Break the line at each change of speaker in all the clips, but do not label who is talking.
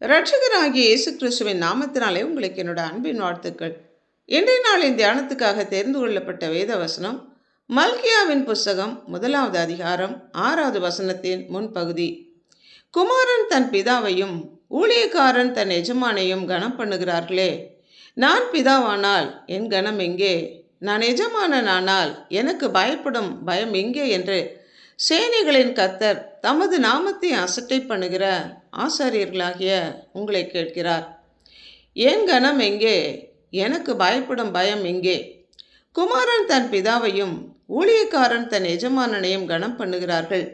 இரட்சகராகிய இயேசு கிறிஸ்துவின் நாமத்தினாலே உங்களுக்கு என்னோட அன்பின் வாழ்த்துக்கள். இன்றைய நாளின் தியானத்துக்காக தெரிந்து கொள்ளப்பட்ட வேத வசனம் மல்கியாவின் புஸ்தகம் முதலாவது அதிகாரம் ஆறாவது வசனத்தின் முன்பகுதி. குமாரன் தன் பிதாவையும் ஊழியக்காரன் தன் எஜமானையும் கனம் பண்ணுகிறார்களே. நான் பிதாவானால் என் கனம் எங்கே? நான் எஜமானனானால் எனக்கு பயப்படும் பயம் எங்கே? என்று சேனைகளின் கத்தர் தமது நாமத்தை அசட்டை பண்ணுகிற ஆசாரியர்களாகிய உங்களை கேட்கிறார். என் கணம் எங்கே? எனக்கு பயப்படும் பயம் எங்கே? குமாரன் தன் பிதாவையும் ஊழியக்காரன் தன் எஜமானனையும் கனம் பண்ணுகிறார்கள்.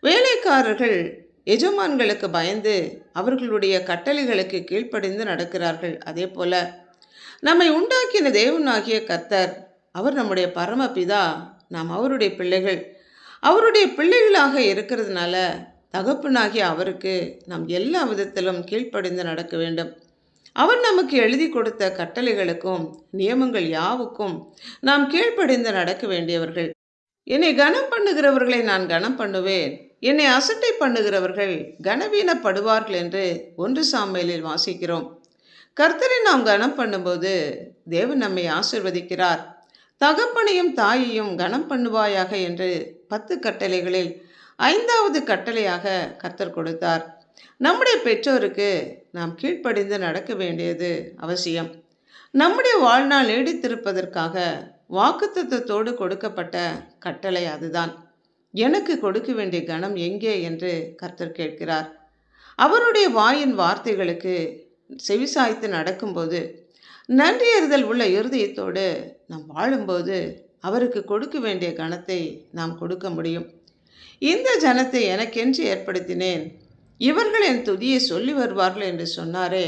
வேலைக்காரர்கள் எஜமான்களுக்கு பயந்து அவர்களுடைய கட்டளைகளுக்கு கீழ்ப்படிந்து நடக்கிறார்கள். அதே போல நம்மை உண்டாக்கின தேவனாகிய கத்தர் அவர் நம்முடைய பரமபிதா நாம் அவருடைய பிள்ளைகள். அவருடைய பிள்ளைகளாக இருக்கிறதுனால தகப்பனாகிய அவருக்கு நாம் எல்லா விதத்திலும் கீழ்ப்படிந்து நடக்க வேண்டும். அவர் நமக்கு எழுதி கொடுத்த கட்டளைகளுக்கும் நியமங்கள் யாவுக்கும் நாம் கீழ்ப்படிந்து நடக்க வேண்டியவர்கள். என்னை கனம் பண்ணுகிறவர்களை நான் கனம் பண்ணுவேன். என்னை அசட்டை பண்ணுகிறவர்கள் கனவீனப்படுவார்கள் என்று ஒன்று சாமையிலில் வாசிக்கிறோம். கர்த்தரை நாம் கனம் பண்ணும்போது தேவன் நம்மை ஆசிர்வதிக்கிறார். தகப்பனையும் தாயையும் கனம் பண்ணுவாயாக என்று பத்து கட்டளைகளில் ஐந்தாவது கட்டளையாக கத்தர் கொடுத்தார். நம்முடைய பெற்றோருக்கு நாம் கீழ்ப்படிந்து நடக்க வேண்டியது அவசியம். நம்முடைய வாழ்நாள் நீடித்திருப்பதற்காக வாக்குத்தத்தோடு கொடுக்கப்பட்ட கட்டளை அதுதான். எனக்கு கொடுக்க வேண்டிய கணம் எங்கே? என்று கர்த்தர் கேட்கிறார். அவருடைய வாயின் வார்த்தைகளுக்கு செவிசாய்த்து நடக்கும்போது நன்றியறிதல் உள்ள இருதயத்தோடு நாம் வாழும்போது அவருக்கு கொடுக்க வேண்டிய கணத்தை நாம் கொடுக்க முடியும். இந்த ஜனத்தை எனக்கென்று ஏற்படுத்தினேன். இவர்கள் என் துதியை சொல்லி வருவார்கள் என்று சொன்னாரே.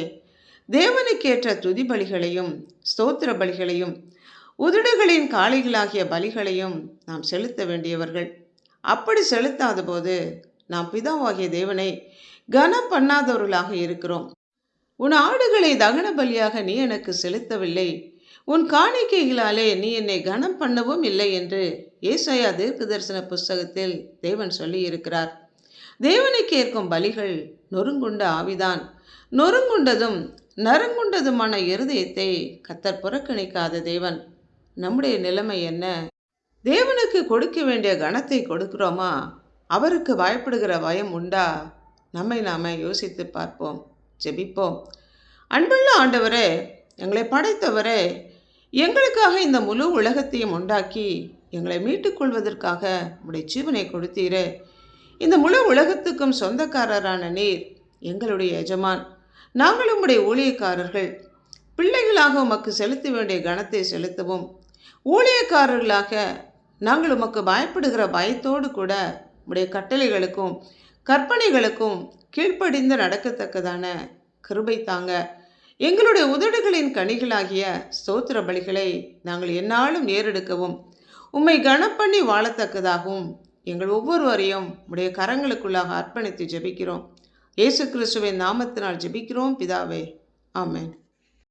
தேவனுக்கேற்ற துதி பலிகளையும் ஸ்தோத்திர பலிகளையும் உதடுகளின் காளைகளாகிய பலிகளையும் நாம் செலுத்த வேண்டியவர்கள். அப்படி செலுத்தாத போது நாம் பிதாவாகிய தேவனை கனம் பண்ணாதவர்களாக இருக்கிறோம். உன் ஆடுகளை தகன பலியாக நீ எனக்கு செலுத்தவில்லை. உன் காணிக்கைகளாலே நீ என்னை கனம் பண்ணவும் இல்லை என்று ஏசாயா தீர்க்க தரிசன புஸ்தகத்தில் தேவன் சொல்லி இருக்கிறார் கேட்கும் பலிகள் நொறுங்குண்ட ஆவிதான். நொறுங்குண்டதும் நறுங்குண்டதுமான இருதயத்தை கத்தர் புறக்கணிக்காத தேவன். நம்முடைய நிலைமை என்ன? தேவனுக்கு கொடுக்க வேண்டிய கணத்தை கொடுக்கிறோமா? அவருக்கு பயப்படுகிற பயம் உண்டா? நம்மை நாம யோசித்து பார்ப்போம் ஜெபிப்போம். அன்புள்ள ஆண்டவரே எங்களை படைத்தவரே எங்களுக்காக இந்த முழு உலகத்தையும் உண்டாக்கி எங்களை மீட்டுக்கொள்வதற்காக உடைய ஜீவனை கொடுத்தீரே. இந்த முழு உலகத்துக்கும் சொந்தக்காரரான நீர் எங்களுடைய எஜமான். நாங்கள் உம்முடைய ஊழியக்காரர்கள். பிள்ளைகளாக உமக்கு செலுத்த வேண்டிய கணத்தை செலுத்தவும் ஊழியக்காரர்களாக நாங்கள் உமக்கு பயப்படுகிற பயத்தோடு கூட உடைய கட்டளைகளுக்கும் கற்பனைகளுக்கும் கீழ்ப்படிந்து நடக்கத்தக்கதான கிருபை தாங்க. எங்களுடைய உதடுகளின் கனிகளாகிய ஸ்தோத்திர பலிகளை நாங்கள் என்னாலும் ஏறெடுக்கவும் உம்மை கனப்பண்ணி வாழத்தக்கதாகவும் எங்கள் ஒவ்வொருவரையும் உடைய கரங்களுக்குள்ளாக அர்ப்பணித்து ஜெபிக்கிறோம். இயேசு கிறிஸ்துவின் நாமத்தினால் ஜெபிக்கிறோம். பிதாவே ஆமேன்.